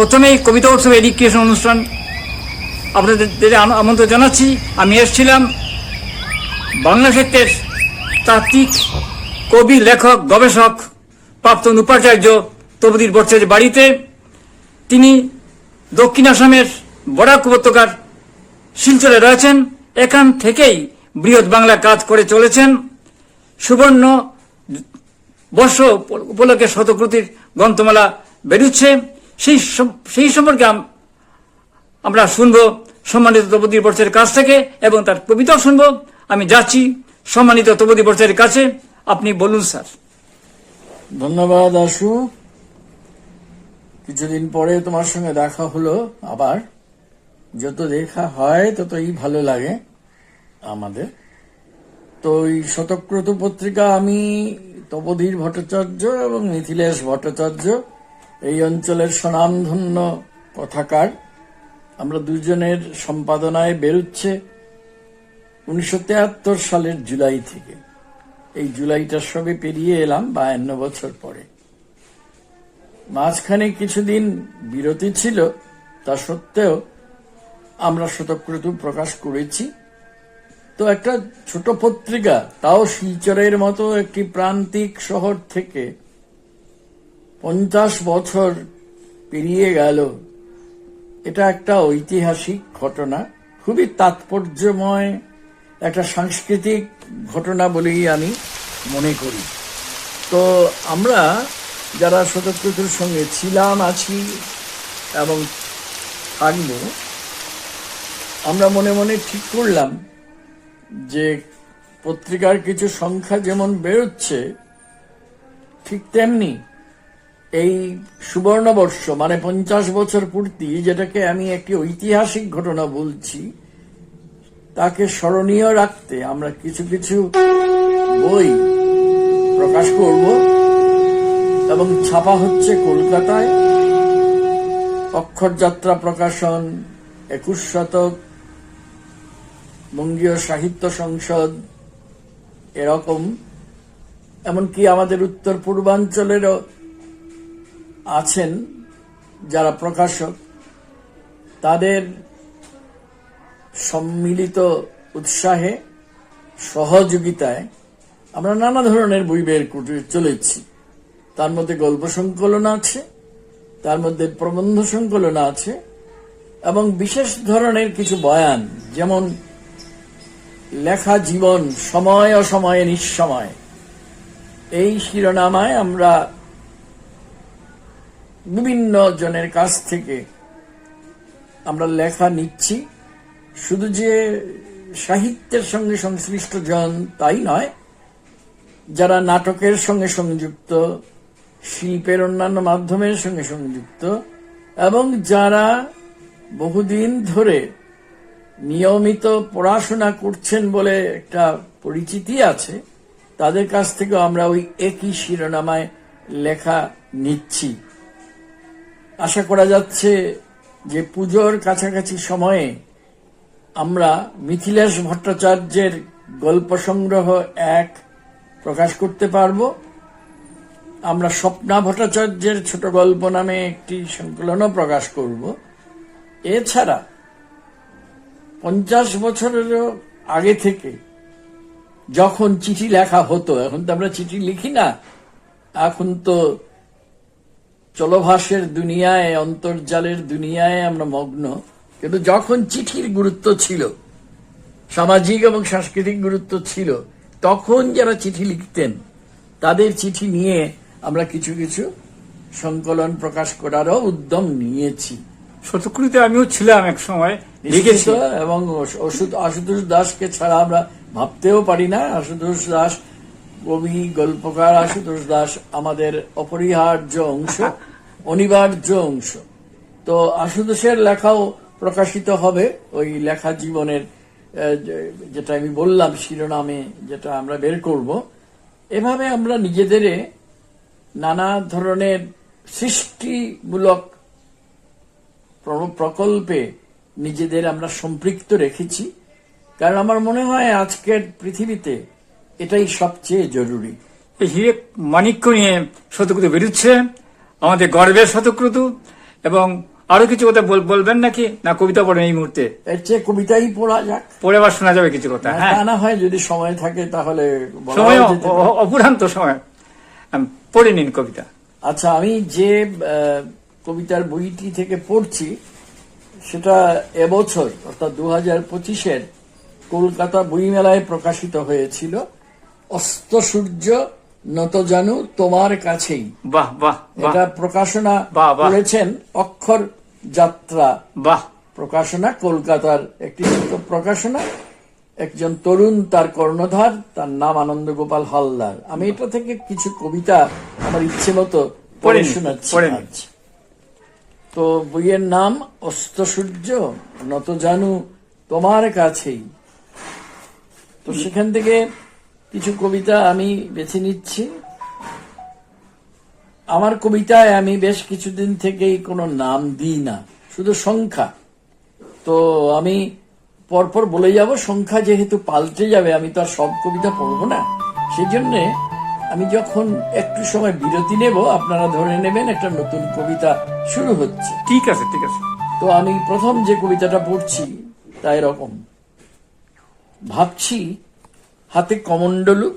প্রথমেই কবিতা উৎসব এডুকেশন অনুষ্ঠান আপনাদের আমন্ত্রণ জানাচ্ছি, আমি এসেছিলাম বাংলা সাহিত্যের তাত্ত্বিক, কবি, লেখক, গবেষক, প্রাক্তন উপাচার্য তবুদির ভট্টাচার্যের বাড়িতে। তিনি দক্ষিণ আসামের বরাক উপত্যকার শিলচরে রয়েছেন। এখান থেকেই বৃহৎ বাংলা কাজ করে চলেছেন। সুবর্ণ বর্ষ উপলক্ষে শতকৃতির গ্রন্থমালা বেরুচ্ছে। সেই সেই সম্পর্কে আমরা শুনব সম্মানিত তপতি বর্ষের কাছ থেকে এবং তার কবিতাও শুনব। আমি যাচ্ছি সম্মানিত তপতি বর্ষের কাছে। আপনি বলুন, স্যার। ধন্যবাদ, আশু। কিছুদিন পরে তোমার সঙ্গে দেখা হলো আবার। যত দেখা হয় ততই ভালো লাগে আমাদের। তো এই শতক্রত পত্রিকা আমি তপধীর ভট্টাচার্য এবং মিথিলেশ ভট্টাচার্য এই অঞ্চলের স্বনামধন্য কথাকার আমরা দুজনের সম্পাদনায় বেরুচ্ছে উনিশশো সালের জুলাই থেকে। এই জুলাইটা সবে পেরিয়ে এলাম বায়ান্ন বছর পরে। মাঝখানে কিছুদিন বিরতি ছিল, তা সত্ত্বেও আমরা শতক্রতু প্রকাশ করেছি। তো একটা ছোট পত্রিকা, তাও শিলচরের মতো একটি প্রান্তিক শহর থেকে পঞ্চাশ বছর পেরিয়ে গেল। এটা একটা ঐতিহাসিক ঘটনা, খুবই তাৎপর্যময় একটা সাংস্কৃতিক ঘটনা বলেই আমি মনে করি। তো আমরা যারা শতকৃতুর সঙ্গে ছিলাম, আছি এবং থাকব, আমরা মনে মনে ঠিক করলাম যে পত্রিকার কিছু সংখ্যা যেমন বেরোচ্ছে, ঠিক তেমনি এই সুবর্ণবর্ষ মানে পঞ্চাশ বছর পূর্তি, যেটাকে আমি একটি ঐতিহাসিক ঘটনা বলছি, তাকে স্মরণীয় রাখতে আমরা কিছু কিছু বই প্রকাশ করব এবং ছাপা হচ্ছে কলকাতায়। অক্ষরযাত্রা প্রকাশন, একুশ শতক, বঙ্গীয় সাহিত্য সংসদ, এরকম। এমনকি আমাদের উত্তর পূর্বাঞ্চলেরও আছেন যারা প্রকাশক, তাদের সম্মিলিত উৎসাহে, সহযোগিতায় আমরা নানা ধরনের বই বের করে চলেছি। তার মধ্যে গল্প সংকলন আছে, তার মধ্যে প্রবন্ধ সংকলন আছে, এবং বিশেষ ধরনের কিছু বয়ান, যেমন, লেখা জীবন সময় অসময়ে নিঃসময়। এই শিরোনামায় আমরা বিভিন্ন জনের কাছ থেকে আমরা লেখা নিচ্ছি। শুধু যে সাহিত্যের সঙ্গে সংশ্লিষ্ট জন তাই নয়, যারা নাটকের সঙ্গে সংযুক্ত, শিল্পের অন্যান্য মাধ্যমের সঙ্গে সংযুক্ত, এবং যারা বহুদিন ধরে নিয়মিত পড়াশোনা করছেন বলে একটা পরিচিতি আছে, তাদের কাছ থেকেও আমরা ওই একই শিরোনামায় লেখা নিচ্ছি। আশা করা যাচ্ছে যে পুজোর কাছাকাছি সময়ে আমরা মিথিলেশ ভট্টাচার্যের গল্প সংগ্রহ এক প্রকাশ করতে পারব। আমরা স্বপ্না ভট্টাচার্যের ছোট গল্প নামে একটি সংকলনও প্রকাশ করব। এছাড়া পঞ্চাশ বছরেরও আগে থেকে যখন চিঠি লেখা হতো, এখন তো আমরা চিঠি লিখি না, এখন তো চলভাষের দুনিয়ায় অন্তর্জালের দুনিয়ায় আমরা মগ্ন। কিন্তু যখন চিঠির গুরুত্ব ছিল সামাজিক এবং সাংস্কৃতিক গুরুত্ব ছিল তখন যারা চিঠি লিখতেন তাদের চিঠি নিয়ে আমরা কিছু কিছু সংকলন প্রকাশ করারও উদ্যম নিয়েছি। শতকৃতে আমিও ছিলাম এক সময় লিখেছি। এবং আশুতোষ দাসকে ছাড়া আমরা ভাবতেও পারি না। আশুতোষ দাস কবি গল্পকার। আশুতোষ দাস আমাদের অপরিহার্য অংশ। অনিবার্য অংশ। তো আশুতোষের লেখাও প্রকাশিত হবে। ওই লেখা জীবনের যেটা আমি বললাম, শিরোনামে যেটা আমরা বের করব। এভাবে আমরা নিজেদের নানা ধরনের সৃষ্টিমূলক প্রকল্পে নিজেদের আমরা সম্পৃক্ত রেখেছি। কারণ আমার মনে হয় আজকের পৃথিবীতে এটাই সবচেয়ে জরুরি। হিরে মানিক্য নিয়ে শতকৃত বেরোচ্ছে। আমাদের গর্বের শতকৃত এবং আরও কিছু কথা বল- বলবেন নাকি? না কবিতা পড়েন এই মুহূর্তে। এর চেয়ে কবিতাই পড়া যাক। পড়ে আবার শোনা যাবে কিছু কথা হ্যাঁ। না হয় যদি সময় থাকে তাহলে সময় অ- যেতে পারে। অ- অফুরান্ত সময়। পড়ে নিন কবিতা। আচ্ছা আমি যে কবিতার বইটি থেকে পড়ছি সেটা এবছর অর্থাৎ দু হাজার পঁচিশের কলকাতা বইমেলায় প্রকাশিত হয়েছিল অস্ত সূর্য নত জানু তোমার কাছেই। বাহ বাহ এটা প্রকাশনা। করেছেন অক্ষর যাত্রা। বাহ। প্রকাশনা কলকাতার একটি ছোট প্রকাশনা। একজন তরুণ তার কর্ণধার তার নাম আনন্দ গোপাল হালদার। আমি এটা থেকে কিছু কবিতা আমার ইচ্ছে মতো পড়ে শোনাচ্ছি। তো বইয়ের নাম অস্ত সূর্য নত জানু তোমার কাছেই। তো সেখান থেকে কিছু কবিতা আমি বেছে নিচ্ছি। আমার কবিতায় আমি বেশ কিছুদিন থেকেই কোনো নাম দিই না শুধু সংখ্যা। তো আমি পরপর বলে যাব সংখ্যা যেহেতু পাল্টে যাবে আমি তো আর সব কবিতা পড়ব না। সেই জন্যে আমি যখন একটু সময় বিরতি নেব আপনারা ধরে নেবেন একটা নতুন কবিতা শুরু হচ্ছে। ঠিক আছে ঠিক আছে। তো আমি প্রথম যে কবিতাটা পড়ছি তা এরকম। ভাবছি হাতে কমণ্ডলু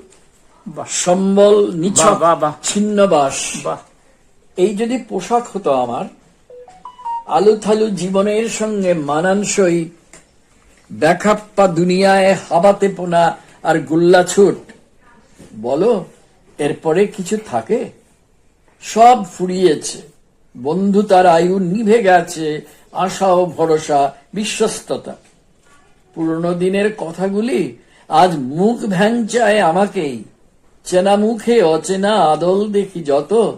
সম্বল নিছক। ছিন্নবাস। এই যদি পোশাক হতো আমার আলু থালু জীবনের সঙ্গে মানানসই দেখাপ্পা দুনিয়ায় হাবাতে পোনা আর গুল্লা ছুট। বলো এরপরে কিছু থাকে? সব ফুরিয়েছে। বন্ধু তার আয়ু নিভে গেছে আশা ও ভরসা বিশ্বস্ততা। পুরনো দিনের কথাগুলি আজ মুখ ভ্যাংচায় আমাকেই। চেনা মুখে অচেনা আদল দেখি যত।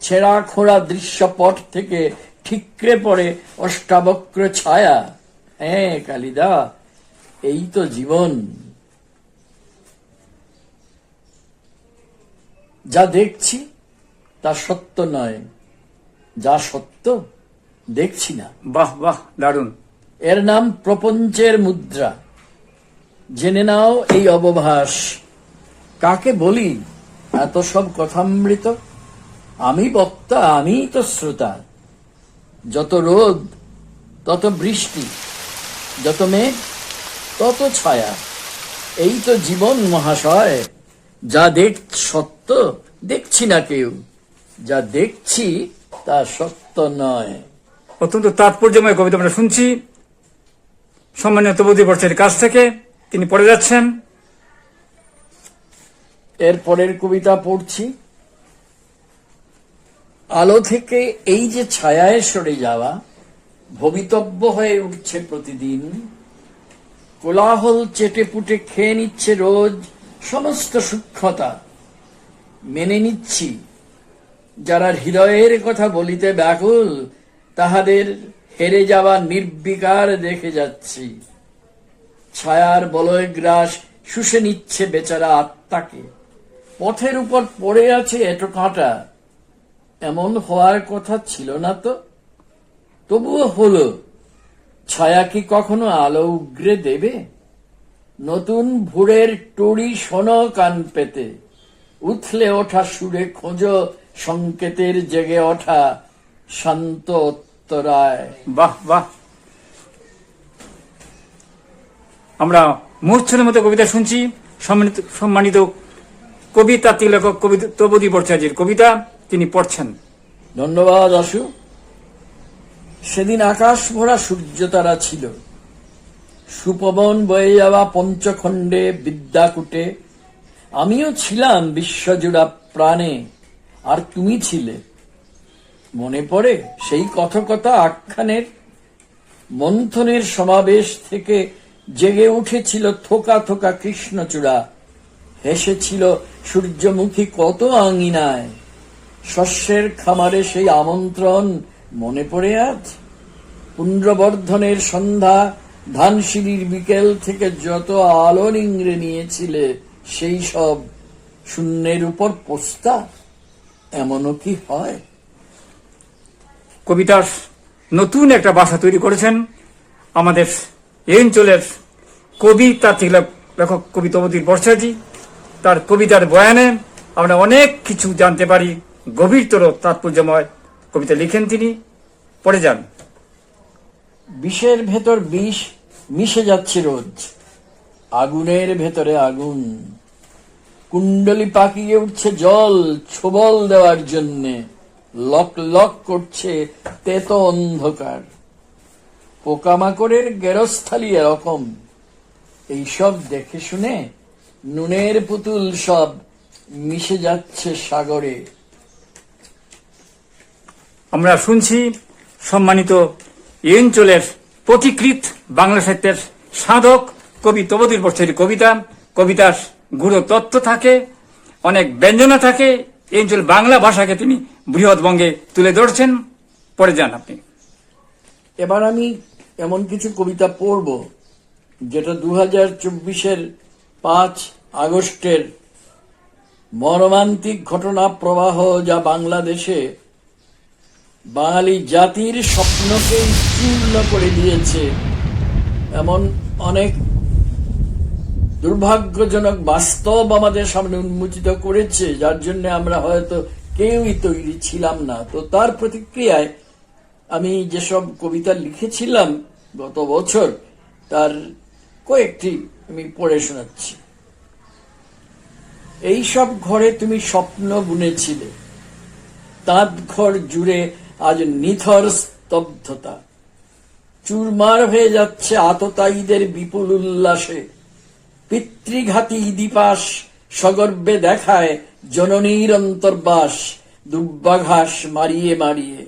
ছেঁড়া খোঁড়া দৃশ্যপট থেকে ঠিকরে পড়ে অষ্টাবক্র ছায়া। হ্যাঁ কালিদা এই তো জীবন। যা দেখছি তা সত্য নয়। যা সত্য দেখছি না। বাহ বাহ দারুণ। এর নাম প্রপঞ্চের মুদ্রা। জেনে নাও এই অবভাস। কাকে বলি? এত সব কথামৃত? আমি বক্তা, আমি তো শ্রোতা। যত রোদ, তত বৃষ্টি, যত মেঘ, তত ছায়া। এই তো জীবন মহাশয়, যা দেখ সত্য, দেখছি না কেউ। যা দেখছি, তা সত্য নয়। অত্যন্ত তাৎপর্যময় কবিতা আমরা শুনছি। সম্মানীয় তবুদি বর্ষের কাছ থেকে। তিনি পড়ে যাচ্ছেন। এর পরের কবিতা পড়ছি। আলো থেকে এই যে ছায়ায় সরে যাওয়া, ভবিতব্য হয়ে উঠছে প্রতিদিন। কোলাহল চেটে পুটে খেয়ে নিচ্ছে রোজ সমস্ত সূক্ষ্মতা। মেনে নিচ্ছি, যারা হৃদয়ের কথা বলিতে ব্যাকুল, তাহাদের হেরে যাওয়া নির্বিকার দেখে যাচ্ছি। ছায়ার বলয় গ্রাস শুষে নিচ্ছে বেচারা আত্মাকে। পথের উপর পড়ে আছে এটো কাঁটা। এমন হওয়ার কথা ছিল না তো। তবুও হলো, ছায়া কি কখনো আলো উগরে দেবে? নতুন ভোরের টড়ি শোনো কান পেতে। উথলে ওঠা সুরে খোঁজো সংকেতের জেগে ওঠা শান্ত উত্তরায়। বাহ বাহ। আমরা মূর্ছনের মতো কবিতা শুনছি। সম্মানিত সম্মানিত কবিতা তাত্ত্বিক লেখক কবি তবুদি ভট্টাচার্যের কবিতা তিনি পড়ছেন। ধন্যবাদ আশু। সেদিন আকাশ ভরা সূর্য তারা ছিল। সুপবন বয়ে যাওয়া পঞ্চখণ্ডে বিদ্যাকুটে। আমিও ছিলাম বিশ্বজোড়া প্রাণে। আর তুমি ছিলে। মনে পড়ে সেই কথকতা আখ্যানের মন্থনের সমাবেশ থেকে জেগে উঠেছিল থোকা থোকা কৃষ্ণচূড়া। হেসেছিল, সূর্যমুখী কত আঙিনায়। শস্যের খামারে সেই আমন্ত্রণ মনে পড়ে আজ? পুণ্ড্রবর্ধনের সন্ধ্যা ধানসিঁড়ির বিকেল থেকে যত আলো নিংড়ে নিয়েছিলে, সেই সব শূন্যের উপর পোস্তা এমনও কি হয়? কবিতার নতুন একটা বাসা তৈরি করেছেন আমাদের এই অঞ্চলের কবি লেখ- লেখক কবি তবুদির বর্ষাজি, তার কবিতার বয়ানে আমরা অনেক কিছু জানতে পারি। গভীরতর তাৎপর্যময় কবিতা লিখেন তিনি। পড়ে যান। বিষের ভেতর বিষ মিশে যাচ্ছে রোজ, আগুনের ভেতরে আগুন। কুণ্ডলি পাকিয়ে উঠছে জল ছোবল দেওয়ার জন্যে, লক লক করছে তেত অন্ধকার। পোকামাকড়ের গেরস্থালি এরকম এইসব দেখে শুনে নুনের পুতুল সব মিশে যাচ্ছে সাগরে। আমরা শুনছি সম্মানিত এই অঞ্চলের প্রতিকৃত বাংলা সাহিত্যের সাধক কবি তবদির বর্ষের কবিতা। কবিতার গুরু তত্ত্ব থাকে অনেক ব্যঞ্জনা থাকে এই অঞ্চল বাংলা ভাষাকে তিনি বৃহৎ বঙ্গে তুলে ধরছেন। পরে যান আপনি। এবার আমি এমন কিছু কবিতা পড়ব যেটা দু হাজার চব্বিশের পাঁচ আগস্টের মর্মান্তিক ঘটনা প্রবাহ যা বাংলাদেশে বাঙালি জাতির স্বপ্নকে চূর্ণ করে দিয়েছে, এমন অনেক দুর্ভাগ্যজনক বাস্তব আমাদের সামনে উন্মোচিত করেছে, যার জন্য আমরা হয়তো কেউই তৈরি ছিলাম না। তো তার প্রতিক্রিয়ায় আমি যেসব কবিতা লিখেছিলাম গত বছর, তার কয়েকটি আমি পড়ে শোনাচ্ছি। এই সব ঘরে তুমি স্বপ্ন বুনেছিলে। তাঁত ঘর জুড়ে আজ নিথর স্তব্ধতা। চুরমার হয়ে যাচ্ছে আততায়ীদের বিপুল উল্লাসে। পিতৃঘাতী দিপাস সগর্বে দেখায় জননীর অন্তর্বাস দুর্বাঘাস মারিয়ে মারিয়ে।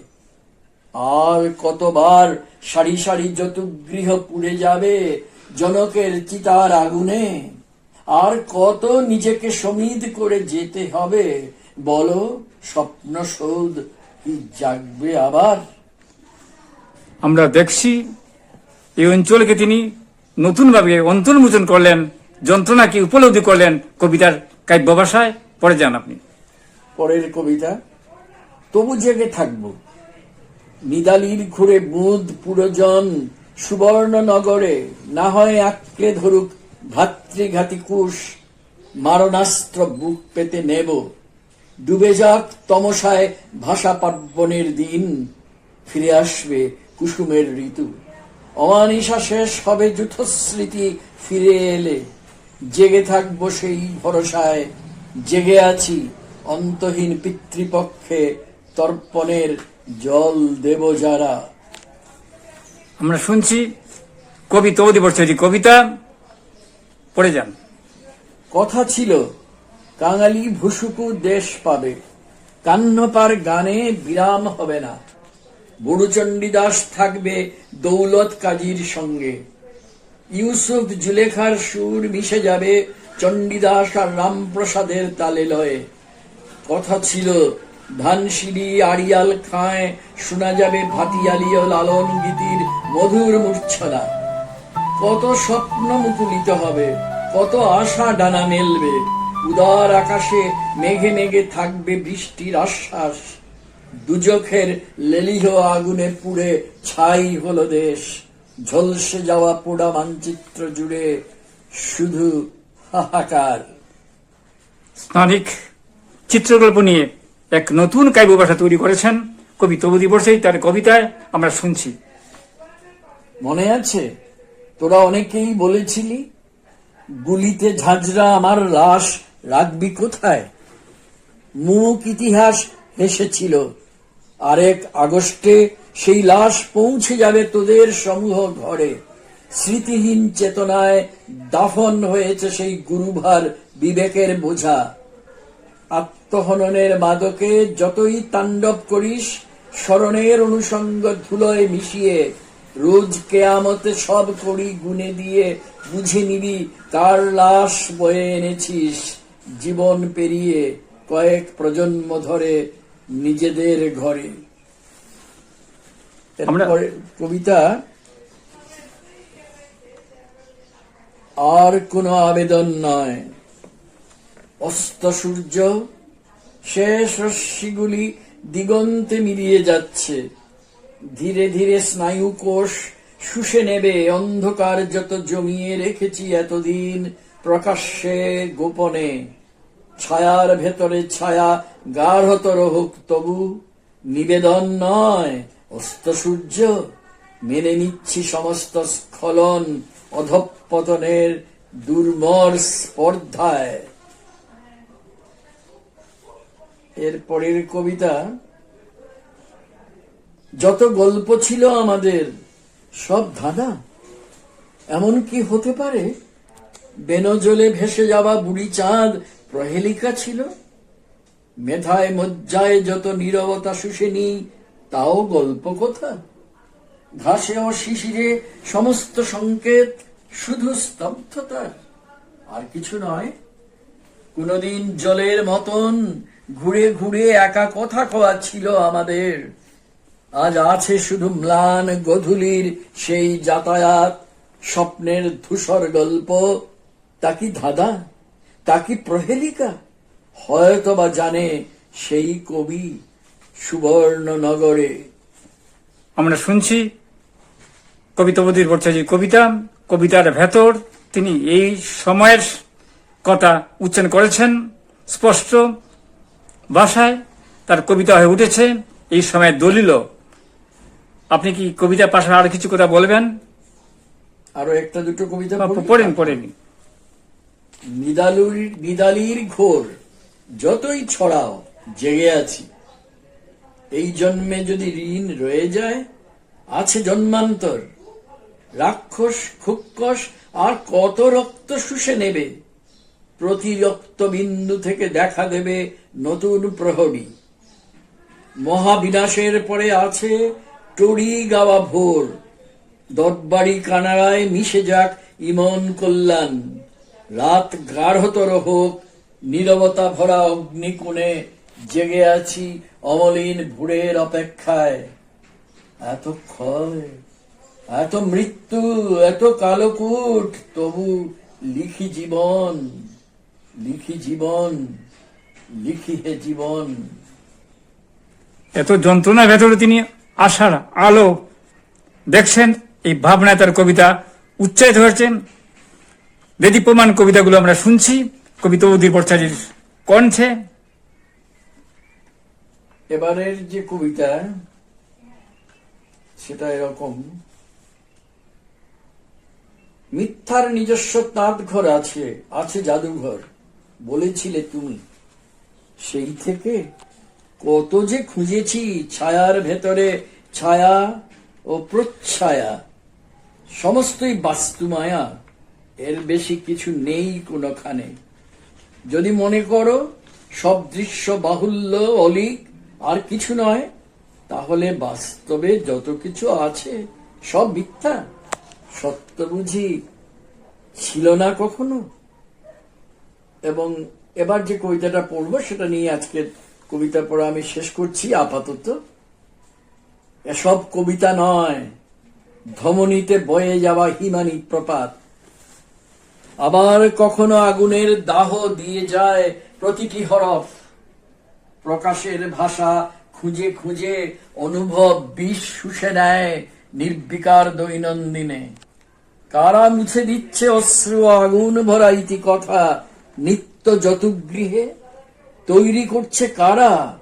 আর কতবার সারি সারি যতুগৃহ পুড়ে যাবে জনকের চিতার আগুনে। আর কত নিজেকে সমিদ করে যেতে হবে? বলো স্বপ্ন সৌধ কি জাগবে আবার? আমরা দেখছি এই অঞ্চলকে তিনি নতুনভাবে অন্তর্মোচন করলেন যন্ত্রণাকে উপলব্ধি করলেন কবিতার কাব্য ভাষায় পরে যান আপনি। পরের কবিতা তবু জেগে থাকব। নিদালির ঘুরে বুধ পুরজন সুবর্ণ নগরে না হয় আঁকড়ে ধরুক ভাতৃঘাতী কুশ মারণাস্ত্র বুক পেতে নেব। ডুবে যাক তমসায় ভাষা পার্বণের দিন, ফিরে আসবে কুসুমের ঋতু। অমানিসা শেষ হবে যুথস্মৃতি ফিরে এলে জেগে থাকব সেই ভরসায়। জেগে আছি অন্তহীন পিতৃপক্ষে তর্পণের জল দেব যারা। আমরা শুনছি কবি বর্ষের কবিতা, পড়ে যান। কথা ছিল, কাঙালি ভুসুকু দেশ পাবে, কান্নপার গানে বিরাম হবে না। বুড়ুচণ্ডীদাস থাকবে দৌলত কাজীর সঙ্গে। ইউসুফ জুলেখার সুর মিশে যাবে চণ্ডীদাস আর রামপ্রসাদের তালে লয়ে। কথা ছিল ধানসিঁড়ি আড়িয়াল খায়, শোনা যাবে ভাতিয়ালি ও লালন গীতির মধুর মূর্ছনা কত স্বপ্ন মুকুলিত হবে, কত আশা ডানা মেলবে, উদার আকাশে মেঘে মেঘে থাকবে বৃষ্টির আশ্বাস। দুজখের লেলিহ আগুনে পুড়ে ছাই হলো দেশ, ঝলসে যাওয়া পোড়া মানচিত্র জুড়ে শুধু হাহাকার। স্থানিক চিত্রকল্প নিয়ে এক নতুন কাব্য ভাষা তৈরি করেছেন কবি তবুদি বর্ষেই তার কবিতায় আমরা শুনছি। মনে আছে? তোরা অনেকেই বলেছিলি, গুলিতে ঝাঁঝরা আমার লাশ, রাখবি কোথায়? মুখ ইতিহাস হেসেছিল, আরেক আগস্টে সেই লাশ পৌঁছে যাবে তোদের সমূহ ঘরে। স্মৃতিহীন চেতনায় দাফন হয়েছে সেই গুরুভার বিবেকের বোঝা। আত্মহননের মাদকে যতই তাণ্ডব করিস স্মরণের অনুষঙ্গ ধুলোয় মিশিয়ে রোজ কেয়ামতে সব করি গুনে দিয়ে বুঝে নিবি কার লাশ বয়ে এনেছিস। জীবন পেরিয়ে কয়েক প্রজন্ম ধরে নিজেদের ঘরে। কবিতা আর কোনো আবেদন নয়। অস্ত সূর্য শেষ রশ্মিগুলি দিগন্তে মিলিয়ে যাচ্ছে। ধীরে ধীরে স্নায়ু কোষ শুষে নেবে, অন্ধকার যত জমিয়ে রেখেছি এতদিন প্রকাশ্যে গোপনে। ছায়ার ভেতরে ছায়া গাঢ়তর হোক, তবু নিবেদন নয়, অস্ত সূর্য। মেনে নিচ্ছি সমস্ত স্খলন অধঃপতনের দুর্মর স্পর্ধায়। এর পরের কবিতা, যত গল্প ছিল আমাদের, সব ধাঁধা। এমন কি হতে পারে? বেনজলে ভেসে যাওয়া বুড়ি চাঁদ প্রহেলিকা ছিল। মেধায় মজ্জায় যত নীরবতা শুষেনি, তাও গল্প কথা। ঘাসে ও শিশিরে সমস্ত সংকেত শুধু স্তব্ধতার। আর কিছু নয়, কোনদিন জলের মতন ঘুরে ঘুরে একা কথা কওয়া ছিল আমাদের। আজ আছে শুধু ম্লান গধূলির সেই যাতায়াত, স্বপ্নের ধূসর গল্প। তা কি ধাঁধা? তা কি প্রহেলিকা? হয়তো বা জানে সেই কবি সুবর্ণ নগরে আমরা শুনছি কবিতাবতীর ভট্টাচার্যের কবিতা, কবিতার ভেতর তিনি এই সময়ের কথা উচ্চারণ করেছেন। স্পষ্ট ভাষায় তার কবিতা হয়ে উঠেছে। এই সময় দলিল। আপনি কি কবিতার পাশে আর কিছু কথা বলবেন? আরও একটা দুটো কবিতা পড়ি? পড়েন পড়েন। নিদালুর নিদালির ঘোর যতই ছড়াও জেগে আছি। এই জন্মে যদি ঋণ রয়ে যায় আছে জন্মান্তর। রাক্ষস খুক্কস আর কত রক্ত শুষে নেবে? প্রতি রক্ত বিন্দু থেকে দেখা দেবে নতুন প্রহরী। মহাবিনাশের পরে আছে টড়ি গাওয়া ভোর। দরবারি কানাড়ায় মিশে যাক ইমন কল্যাণ। রাত গাঢ়তর হোক, নীরবতা ভরা অগ্নিকোণে জেগে আছি অমলিন ভুরের অপেক্ষায়। এত ক্ষয়, এত মৃত্যু, এত কালকূট, তবু লিখি জীবন লিখি জীবন। লিখি হে জীবন। এত যন্ত্রণার ভেতরে তিনি আশার আলো দেখছেন এই ভাবনায় তার কবিতা উচ্চারিত হয়েছে দেদীপ্যমান কবিতাগুলো আমরা শুনছি কবিতা উদির ভট্টাচার্যের কণ্ঠে। এবারের যে কবিতা সেটা এরকম। মিথ্যার নিজস্ব তাঁত ঘর আছে আছে জাদুঘর বলেছিলে তুমি। সেই থেকে কত যে খুঁজেছি ছায়ার ভেতরে ছায়া ও প্রচ্ছায়া, সমস্তই বাস্তু মায়া এর বেশি কিছু নেই কোনোখানে। যদি মনে করো, সব দৃশ্য বাহুল্য, অলিক, আর কিছু নয়, তাহলে বাস্তবে যত কিছু আছে, সব মিথ্যা। সত্য বুঝি ছিল না কখনো? এবং এবার যে কবিতাটা পড়ব, সেটা নিয়ে আজকে কবিতা পড়া আমি শেষ করছি আপাতত। এসব কবিতা নয়, ধমনীতে বয়ে যাওয়া হিমানি প্রপাত। আবার কখনো আগুনের দাহ দিয়ে যায় প্রতিটি হরফ। প্রকাশের ভাষা খুঁজে খুঁজে অনুভব বিষ শুষে নেয় নির্বিকার দৈনন্দিনে। কারা মুছে দিচ্ছে অশ্রু, আগুন ভরা ইতি কথা নিত্য যতুগৃহে তৈরি করছে কারা?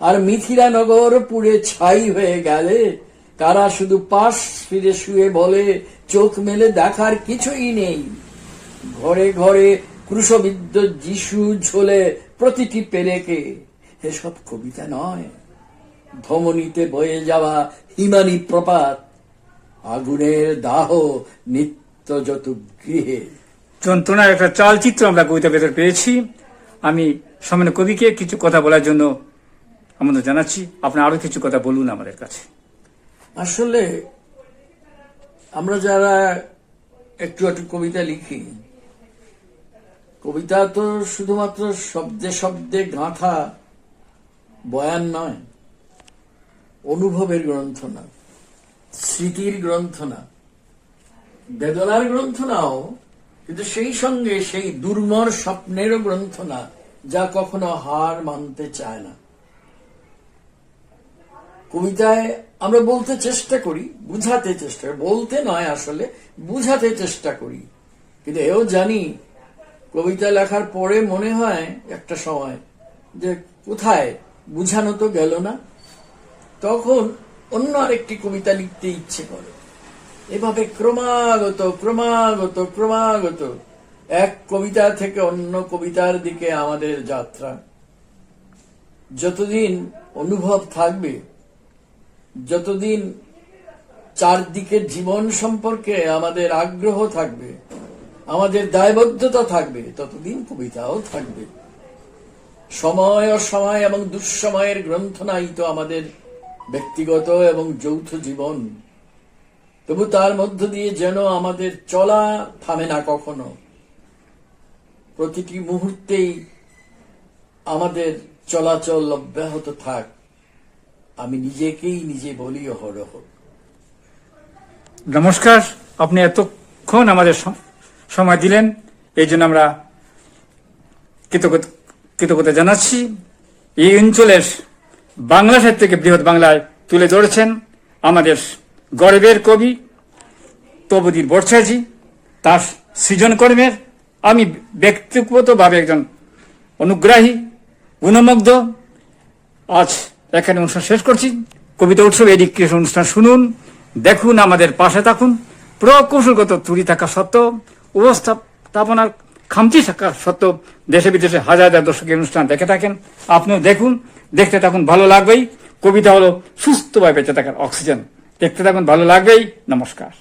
আর মিথিলা নগর পুড়ে ছাই হয়ে গেলে কারা শুধু পাশ ফিরে শুয়ে বলে, চোখ মেলে দেখার কিছুই নেই। ঘরে ঘরে ক্রুশবিদ্ধ যিশু ঝোলে প্রতিটি পেরেকে এসব কবিতা নয়। ধমনীতে বয়ে যাওয়া হিমানি প্রপাত, আগুনের দাহ নিত্য যত গৃহে। যন্ত্রণার একটা চালচিত্র আমরা কবিতা ভেতর পেয়েছি। আমি সামনে কবিকে কিছু কথা বলার জন্য আমাদের জানাচ্ছি। আপনি আরও কিছু কথা বলুন আমাদের কাছে। আসলে আমরা যারা একটু একটু কবিতা লিখি, কবিতা তো শুধুমাত্র শব্দে শব্দে গাঁথা বয়ান নয়, অনুভবের গ্রন্থ না, স্মৃতির গ্রন্থ না, বেদনার গ্রন্থ নাও কিন্তু সেই সঙ্গে সেই দুর্মর স্বপ্নেরও গ্রন্থ না যা কখনো হার মানতে চায় না। কবিতায় আমরা বলতে চেষ্টা করি, বুঝাতে চেষ্টা বলতে নয় আসলে, বুঝাতে চেষ্টা করি। কিন্তু এও জানি, কবিতা লেখার পরে মনে হয় একটা সময় যে কোথায়, বুঝানো তো গেল না। তখন অন্য আরেকটি কবিতা লিখতে ইচ্ছে করে। এভাবে ক্রমাগত ক্রমাগত ক্রমাগত এক কবিতা থেকে অন্য কবিতার দিকে আমাদের যাত্রা। যতদিন অনুভব থাকবে, যতদিন চারদিকের জীবন সম্পর্কে আমাদের আগ্রহ থাকবে, আমাদের দায়বদ্ধতা থাকবে, ততদিন কবিতাও থাকবে। সময়, অসময় এবং দুঃসময়ের গ্রন্থ নাই তো আমাদের ব্যক্তিগত এবং যৌথ জীবন তবু তার মধ্য দিয়ে যেন আমাদের চলা থামে না কখনো। প্রতিটি মুহূর্তেই আমাদের চলাচল অব্যাহত থাক। আমি নিজেকেই নিজে বলি, অহরহ। নমস্কার, আপনি এতক্ষণ আমাদের সময় দিলেন, এই জন্য আমরা কৃতজ্ঞ- কৃতজ্ঞতা জানাচ্ছি। এই অঞ্চলের বাংলা সাহিত্যকে বৃহৎ বাংলায় তুলে ধরেছেন আমাদের গর্বের কবি তবুদীর বর্ষাজি তার সৃজন কর্মের আমি ব্যক্তিগতভাবে একজন অনুগ্রাহী, গুণমুগ্ধ। আজ এখানে অনুষ্ঠান শেষ করছি। কবিতা উৎসব এডিকেশন অনুষ্ঠান শুনুন, দেখুন, আমাদের পাশে থাকুন। প্রকৌশলগত ত্রুটি থাকা সত্ত্বেও, উপস্থাপনার খামতি থাকা সত্ত্বেও দেশে বিদেশে হাজার হাজার দর্শকের অনুষ্ঠান দেখে থাকেন। আপনিও দেখুন, দেখতে থাকুন, ভালো লাগবেই। কবিতা হলো সুস্থভাবে বেঁচে থাকার অক্সিজেন। দেখতে থাকুন ভালো লাগবেই নমস্কার।